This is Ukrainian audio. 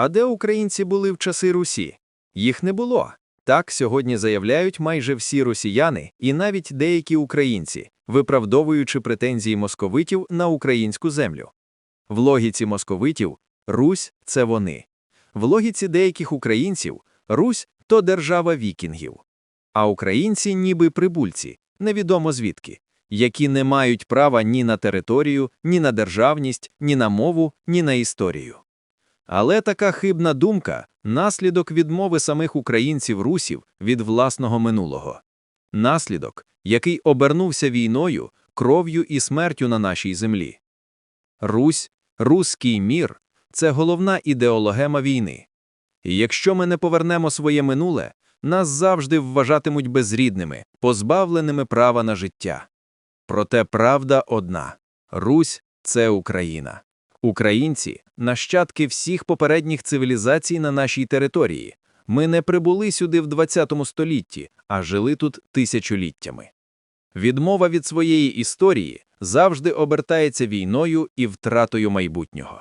А де українці були в часи Русі? Їх не було. Так сьогодні заявляють майже всі росіяни і навіть деякі українці, виправдовуючи претензії московитів на українську землю. В логіці московитів Русь це вони. В логіці деяких українців Русь то держава вікінгів. А українці ніби прибульці, невідомо звідки, які не мають права ні на територію, ні на державність, ні на мову, ні на історію. Але така хибна думка наслідок відмови самих українців-русів від власного минулого. Наслідок, який обернувся війною, кров'ю і смертю на нашій землі. Русь, руський мір це головна ідеологема війни. І якщо ми не повернемо своє минуле, нас завжди вважатимуть безрідними, позбавленими права на життя. Проте правда одна Русь це Україна. Українці нащадки всіх попередніх цивілізацій на нашій території. Ми не прибули сюди в 20 столітті, а жили тут тисячоліттями. Відмова від своєї історії завжди обертається війною і втратою майбутнього.